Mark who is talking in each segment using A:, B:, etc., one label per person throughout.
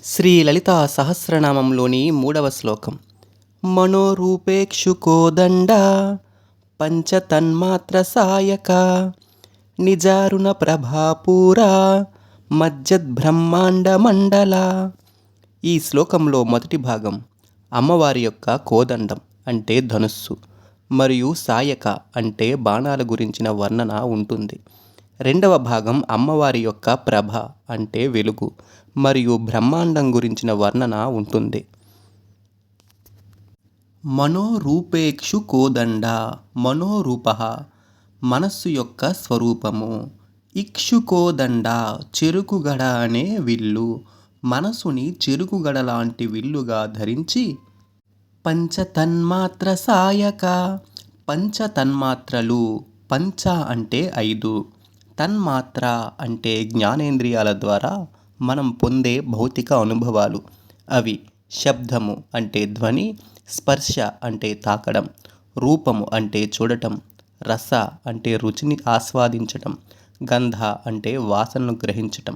A: శ్రీ లలితా సహస్రనామంలోని మూడవ శ్లోకం. మనోరూపేక్షుకోదండ పంచతన్మాత్ర సాయక నిజారుణ ప్రభాపూరా మజ్జద్బ్రహ్మాండ మండల. ఈ శ్లోకంలో మొదటి భాగం అమ్మవారి యొక్క కోదండం అంటే ధనుస్సు మరియు సాయక అంటే బాణాల గురించిన వర్ణన ఉంటుంది. రెండవ భాగం అమ్మవారి యొక్క ప్రభ అంటే వెలుగు మరియు బ్రహ్మాండం గురించిన వర్ణన ఉంటుంది. మనోరూపేక్షు కోదండ మనోరూప మనస్సు యొక్క స్వరూపము. ఇక్షుకోదండ చెరుకుగడ అనే విల్లు. మనసుని చెరుకుగడ లాంటి విల్లుగా ధరించి పంచతన్మాత్ర సాయక పంచతన్మాత్రలు పంచ అంటే ఐదు. తన్మాత్ర అంటే జ్ఞానేంద్రియాల ద్వారా మనం పొందే భౌతిక అనుభవాలు. అవి శబ్దము అంటే ధ్వని స్పర్శ అంటే తాకడం రూపము అంటే చూడటం రస అంటే రుచిని ఆస్వాదించటం గంధ అంటే వాసనను గ్రహించటం.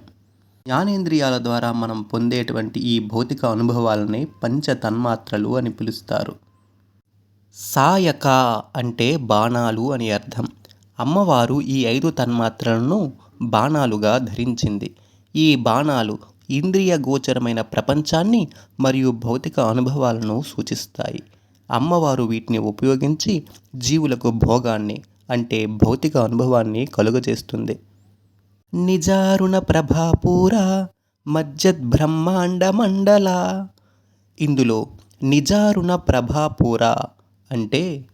A: జ్ఞానేంద్రియాల ద్వారా మనం పొందేటువంటి ఈ భౌతిక అనుభవాలని పంచ తన్మాత్రలు అని పిలుస్తారు. సాయక అంటే బాణాలు అని అర్థం. అమ్మవారు ఈ ఐదు తన్మాత్రలను బాణాలుగా ధరించింది. ఈ బాణాలు ఇంద్రియ గోచరమైన ప్రపంచాన్ని మరియు భౌతిక అనుభవాలను సూచిస్తాయి. అమ్మవారు వీటిని ఉపయోగించి జీవులకు భోగాన్ని అంటే భౌతిక అనుభవాన్ని కలుగజేస్తుంది. నిజారుణ ప్రభాపూర మజ్జద్బ్రహ్మాండ మండల. ఇందులో నిజారుణ ప్రభాపూర అంటే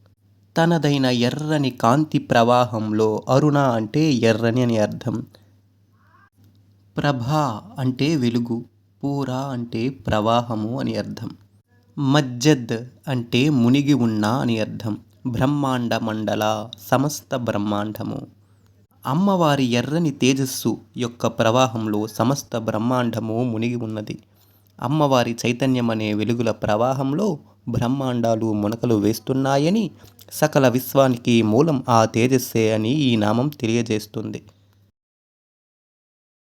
A: తనదైన ఎర్రని కాంతి ప్రవాహంలో అరుణ అంటే ఎర్రని అని అర్థం. ప్రభ అంటే వెలుగు పూర అంటే ప్రవాహము అని అర్థం. మజ్జద్ అంటే మునిగి ఉన్న అని అర్థం. బ్రహ్మాండ మండల సమస్త బ్రహ్మాండము. అమ్మవారి ఎర్రని తేజస్సు యొక్క ప్రవాహంలో సమస్త బ్రహ్మాండము మునిగి ఉన్నది. అమ్మవారి చైతన్యం అనే వెలుగుల ప్రవాహంలో బ్రహ్మాండాలు మునకలు వేస్తున్నాయని సకల విశ్వానికి మూలం ఆ తేజస్సే అని ఈ నామం తెలియజేస్తుంది.